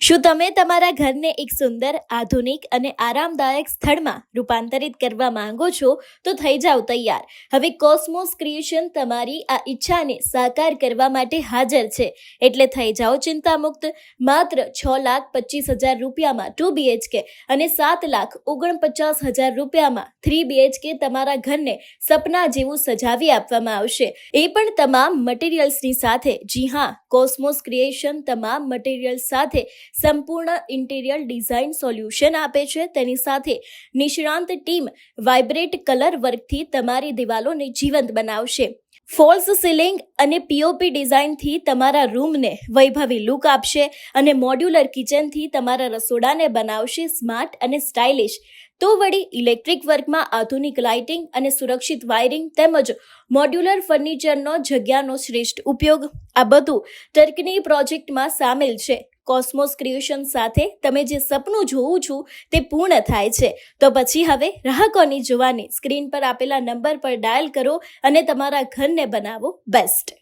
શું તમે તમારા ઘરને એક સુંદર, આધુનિક અને આરામદાયક સ્થળમાં રૂપાંતરિત કરવા માંગો છો? તો થઈ જાઓ તૈયાર. હવે કોસ્મોસ ક્રિએશન તમારી આ ઈચ્છાને સાકાર કરવા માટે હાજર છે. એટલે થઈ જાઓ ચિંતામુક્ત. માત્ર છ લાખ પચીસ હજાર રૂપિયામાં ટુ બીએચકે અને સાત લાખ ઓગણપચાસ હજાર રૂપિયામાં થ્રી બીએચકે તમારા ઘરને સપના જેવું સજાવી આપવામાં આવશે. એ પણ તમામ મટીરિયલ્સની સાથે. જી હા, કોસ્મોસ ક્રિએશન તમામ મટીરિયલ્સ સાથે સંપૂર્ણ ઇન્ટિરિયર ડિઝાઇન સોલ્યુશન આપે છે. તેની સાથે નિષ્ણાંત ટીમ વાઇબ્રેટ કલર વર્કથી તમારી દિવાલોને જીવંત બનાવશે. ફોલ્સ સીલિંગ અને પીઓપી ડિઝાઇનથી તમારા રૂમને વૈભવી લુક આપશે અને મોડ્યુલર કિચનથી તમારા રસોડાને બનાવશે સ્માર્ટ અને સ્ટાઇલિશ. તો વળી ઇલેક્ટ્રિક વર્કમાં આધુનિક લાઇટિંગ અને સુરક્ષિત વાયરિંગ તેમજ મોડ્યુલર ફર્નિચરનો જગ્યાનો શ્રેષ્ઠ ઉપયોગ. આ બધું ટર્કની પ્રોજેક્ટમાં સામેલ છે. કોસ્મોસ ક્રિએશન સાથે તમે જે સપનું જોવું છું તે પૂર્ણ થાય છે. તો પછી હવે ગ્રાહકોની જોવાની સ્ક્રીન પર આપેલા નંબર પર ડાયલ કરો અને તમારા ઘરને બનાવો બેસ્ટ.